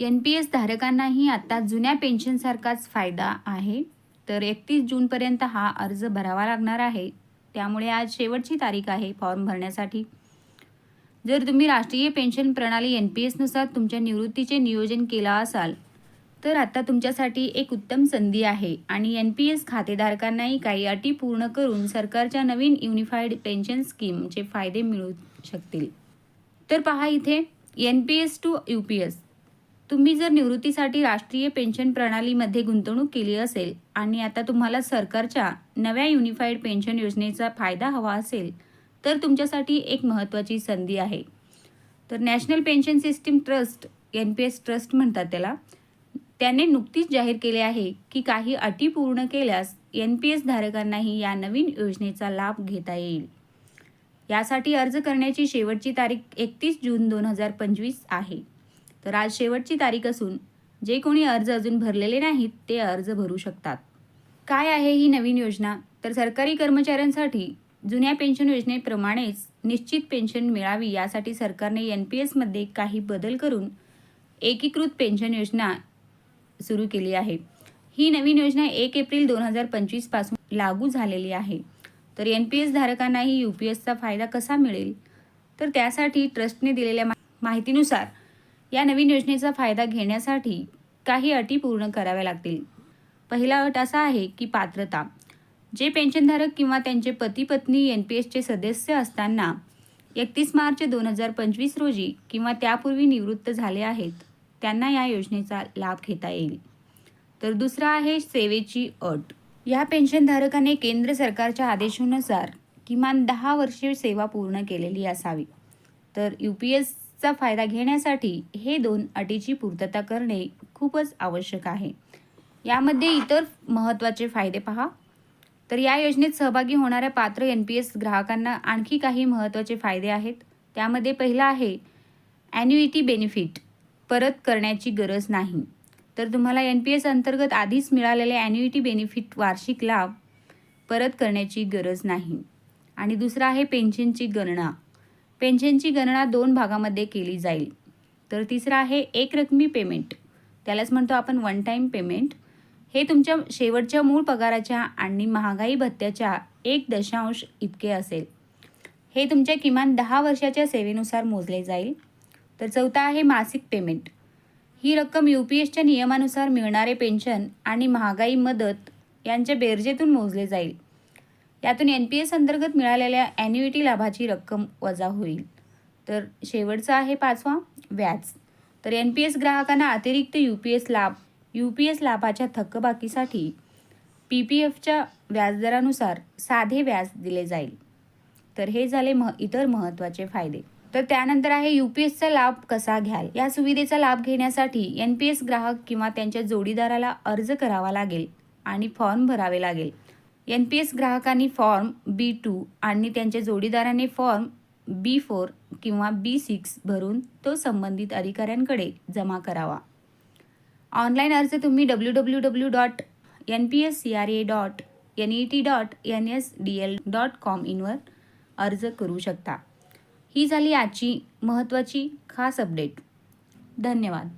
N P S धारकांनाही आता जुन्या पेन्शनसारखाच फायदा आहे. तर एकतीस जूनपर्यंत हा अर्ज भरावा लागणार आहे. त्यामुळे आज शेवटची तारीख आहे फॉर्म भरण्यासाठी. जर तुम्ही राष्ट्रीय पेन्शन प्रणाली एन पी एसनुसार तुमच्या निवृत्तीचे नियोजन केला असाल तर आता तुमच्यासाठी एक उत्तम संधी आहे आणि एन पी एस खातेधारकांनाही काही अटी पूर्ण करून सरकारच्या नवीन युनिफाईड पेन्शन स्कीमचे फायदे मिळू शकतील. तर पहा इथे N P S to U P S तुम्ही जर निवृत्तीसाठी राष्ट्रीय पेन्शन प्रणालीमध्ये गुंतवणूक केली असेल आणि आता तुम्हाला सरकारच्या नव्या युनिफाईड पेन्शन योजनेचा फायदा हवा असेल तर तुमच्यासाठी एक महत्त्वाची संधी आहे. तर national pension system trust N P S trust म्हणतात त्याला त्याने नुकतीच जाहीर केले आहे की काही अटी पूर्ण केल्यास एन पी एस धारकांनाही या नवीन योजनेचा लाभ घेता येईल. यासाठी अर्ज करण्याची शेवटची तारीख एकतीस जून दोन हजार पंचवीस आहे. तर आज शेवटची तारीख असून जे कोणी अर्ज अजून भरलेले नाहीत ते अर्ज भरू शकतात. काय आहे ही नवीन योजना? तर सरकारी कर्मचाऱ्यांसाठी जुन्या पेन्शन योजनेप्रमाणेच निश्चित पेन्शन मिळावी यासाठी सरकारने एन पी एसमध्ये काही बदल करून एकीकृत पेन्शन योजना सुरू केली आहे. ही नवीन योजना एक एप्रिल दोन हजार पंचवीसपासून लागू झालेली आहे. तर एन पी एस धारकांनाही यू पी एसचा फायदा कसा मिळेल? तर त्यासाठी ट्रस्टने दिलेल्या मा- माहितीनुसार या नवीन योजनेचा फायदा घेण्यासाठी काही अटी पूर्ण कराव्या लागतील. पहिला अट असा आहे की पात्रता. जे पेन्शनधारक किंवा त्यांचे पती पत्नी एन पी एसचे सदस्य असताना एकतीस मार्च दोन हजार पंचवीस रोजी किंवा त्यापूर्वी निवृत्त झाले आहेत त्यांना या योजनेचा लाभ घेता येईल. तर दुसरा आहे सेवेची अट. या पेन्शनधारकाने केंद्र सरकारच्या आदेशानुसार किमान दहा वर्षे सेवा पूर्ण केलेली असावी. तर यू पी एस चा फायदा घेण्यासाठी हे दोन अटीची पूर्तता करणे खूपच आवश्यक आहे. यामध्ये इतर महत्त्वाचे फायदे पहा. तर या योजनेत सहभागी होणाऱ्या पात्र एन पी एस ग्राहकांना आणखी काही महत्त्वाचे फायदे आहेत. त्यामध्ये पहिला आहे ॲन्युइटी बेनिफिट परत करण्याची गरज नाही. तर तुम्हाला एन पी एस अंतर्गत आधीच मिळालेले ॲन्युइटी बेनिफिट वार्षिक लाभ परत करण्याची गरज नाही. आणि दुसरा आहे पेन्शनची गणना. पेन्शनची गणना दोन भागामध्ये केली जाईल. तर तिसरं आहे एक रकमी पेमेंट. त्यालाच म्हणतो आपण वन टाईम पेमेंट हे तुमच्या शेवटच्या मूळ पगाराच्या आणि महागाई भत्त्याच्या एक दशांश इतके असेल. हे तुमच्या किमान दहा वर्षाच्या सेवेनुसार मोजले जाईल. तर चौथा आहे मासिक पेमेंट ही रक्कम यू पी एसच्या नियमानुसार मिळणारे पेन्शन आणि महागाई मदत यांच्या बेरजेतून मोजले जाईल. यातून एन पी एस अंतर्गत मिळालेल्या ॲन्युइटी लाभाची रक्कम वजा होईल. तर शेवटचा आहे पाचवा व्याज. तर एन पी एस ग्राहकांना अतिरिक्त यू पी एस लाभ यू पी एस लाभाच्या थकबाकीसाठी पी पी एफच्या व्याजदरानुसार साधे व्याज दिले जाईल. तर हे झाले मह इतर महत्त्वाचे फायदे. तर त्यानंतर आहे यू पी एसचा लाभ कसा घ्याल? या सुविधेचा लाभ घेण्यासाठी एन पी एस ग्राहक किंवा त्यांच्या जोडीदाराला अर्ज करावा लागेल आणि फॉर्म भरावे लागेल. एन पी एस ग्राहकांनी फॉर्म बी टू आणि त्यांच्या जोडीदाराने फॉर्म बी फोर किंवा बी सिक्स भरून तो संबंधित अधिकाऱ्यांकडे जमा करावा. ऑनलाईन अर्ज तुम्ही W W W dot N P S C R A dot N E T dot N S D L dot com इनवर अर्ज करू शकता. ही झाली आजची महत्त्वाची खास अपडेट धन्यवाद.